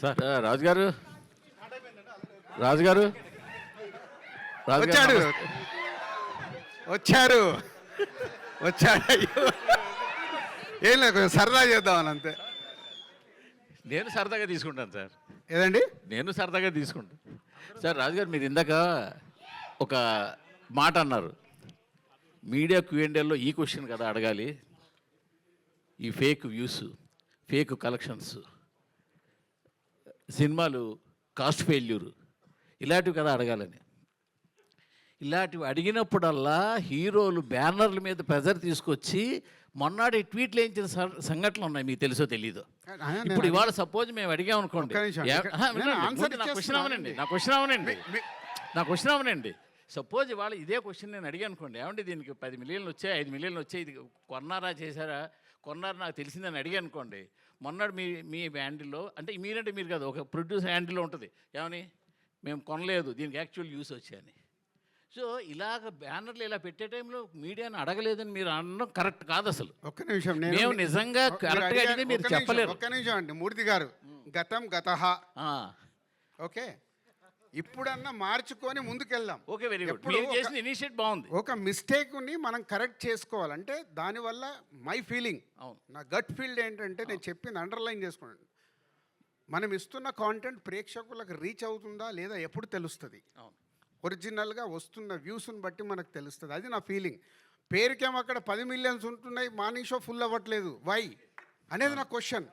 Sir. రాజుగారు. రాజుగారు. రాజుగారు వచ్చాడు. వచ్చారు. వచ్చాడు. ఏం లేదు కొంచెం సరదా చేద్దామని అంతే. నేను సరదాగా తీసుకుంటాను సార్. ఏదండి? నేను సరదాగా తీసుకుంటాను. సార్ రాజుగారు మీరు ఇందాక ఒక మాట అన్నారు. మీడియా క్యూఎండేలో ఈ క్వశ్చన్ కదా అడగాలి. ఈ ఫేక్ వ్యూస్ ఫేక్ కలెక్షన్స్. సినిమాలు కాస్ట్ ఫెయిల్యూర్. ఇలాంటివి కదా అడగాలని. ఇలాంటివి అడిగినప్పుడల్లా హీరోలు బ్యానర్ల మీద ప్రెజర్ తీసుకొచ్చి మొన్నటి ట్వీట్లు వేయించిన సంఘటనలు ఉన్నాయి మీకు తెలుసో తెలీదు? ఇప్పుడు ఇవాళ సపోజ్ మేము అడిగాం అనుకోండి. నా క్వశ్చన్ అవనండి. నా క్వశ్చన్ అవనండి. నా క్వశ్చన్ అవనండి. సపోజ్ ఇవాళ ఇదే క్వశ్చన్ నేను అడిగాను అనుకోండి ఏమంటే దీనికి పది మిలియన్లు వచ్చాయి ఐదు మిలియన్లు వచ్చాయి ఇది కొన్నారా చేశారా? కొన్నారు నాకు తెలిసిందని అడిగాను అనుకోండి మొన్నటి మీ మీ హ్యాండిల్లో అంటే మీరంటే మీరు కాదు ఒక ప్రొడ్యూసర్ హ్యాండిల్లో ఉంటుంది. ఏమని? మేము కొనలేదు దీనికి యాక్చువల్ యూస్ వచ్చాయని సో ఇలాగ బ్యానర్లు ఇలా పెట్టే టైంలో మీడియాని అడగలేదని మీరు అనడం కరెక్ట్ కాదు అసలు. ఒక్క నిమిషం నేను మేము నిజంగా కరెక్ట్గా అడిగితే మీరు చెప్పలేరు. ఒక్క నిమిషం అండి మూర్తి గారు గతం గతహ ఆ, ఓకే? ఇప్పుడన్నా మార్చుకొని ముందుకెళ్దాం. ఓకే వెరీ గుడ్ మీరు ఒక- చేసిన ఇనిషియేట్ బాగుంది. ఒక మిస్టేక్ని మనం కరెక్ట్ చేసుకోవాలంటే దానివల్ల మై ఫీలింగ్. నా గట్ ఫీల్డ్ ఏంటంటే నేను చెప్పింది అండర్లైన్ చేసుకోండి. మనం ఇస్తున్న కాంటెంట్ ప్రేక్షకులకు రీచ్ అవుతుందా లేదా ఎప్పుడు తెలుస్తుంది? ఒరిజినల్గా వస్తున్న వ్యూస్ని బట్టి మనకు తెలుస్తుంది. అది నా ఫీలింగ్ పేరుకేమో అక్కడ పది మిలియన్స్ ఉంటున్నాయి మార్నింగ్ షో ఫుల్ అవ్వట్లేదు. వై అనేది నా క్వశ్చన్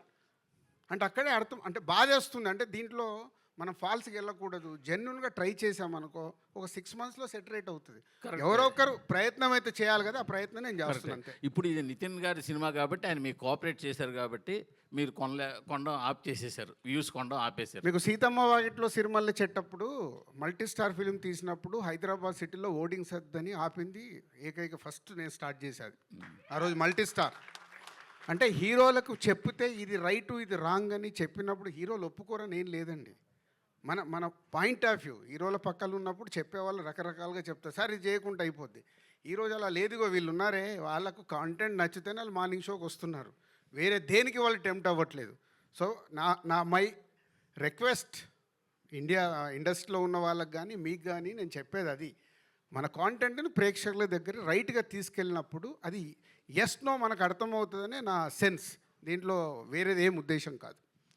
అంటే అక్కడే అర్థం అంటే బాధేస్తుంది. అంటే దీంట్లో మనం ఫాల్స్కి వెళ్ళకూడదు. జెన్యున్గా ట్రై చేసామనుకో ఒక సిక్స్ మంత్స్లో సెట్ రేట్ అవుతుంది. ఎవరో ఒకరు ప్రయత్నం అయితే చేయాలి కదా ఆ ప్రయత్నం నేను చేస్తున్నాను అంతే. ఇప్పుడు ఇది నితిన్ గారి సినిమా కాబట్టి ఆయన మీకు కోఆపరేట్ చేశారు కాబట్టి మీరు కొనలే కొండం ఆప్ చేసేసారు వ్యూస్ కొండం ఆపేశారు. మీకు సీతమ్మ వాకిట్లో సిరిమల్లె చెట్టప్పుడు మల్టీ స్టార్ ఫిలిం తీసినప్పుడు హైదరాబాద్ సిటీలో ఓడింగ్ సర్దని ఆపింది ఏకైక ఫస్ట్ నేను స్టార్ట్ చేశాది. ఆ రోజు మల్టీ స్టార్ అంటే హీరోలకు చెప్తే ఇది రైట్ ఇది రాంగ్ అని చెప్పినప్పుడు హీరోలు ఒప్పుకోరని ఏం లేదండి. మన మన పాయింట్ ఆఫ్ వ్యూ ఈ రోజుల పక్కన ఉన్నప్పుడు చెప్పేవాళ్ళు రకరకాలుగా చెప్తారు. సార్ ఇది చేయకుండా అయిపోద్ది. ఈరోజు అలా లేదుగో వీళ్ళు ఉన్నారే వాళ్ళకు కాంటెంట్ నచ్చితేనే వాళ్ళు మార్నింగ్ షోకి వస్తున్నారు. వేరే దేనికి వాళ్ళు టెంప్ట్ అవ్వట్లేదు. సో నా నా మై రిక్వెస్ట్ ఇండియా ఇండస్ట్రీలో ఉన్న వాళ్ళకి కానీ మీకు కానీ నేను చెప్పేది అది. మన కాంటెంట్ని ప్రేక్షకుల దగ్గర రైట్గా తీసుకెళ్ళినప్పుడు అది ఎస్నో మనకు అర్థమవుతుందనే నా సెన్స్ దీంట్లో వేరేది ఏం ఉద్దేశం కాదు.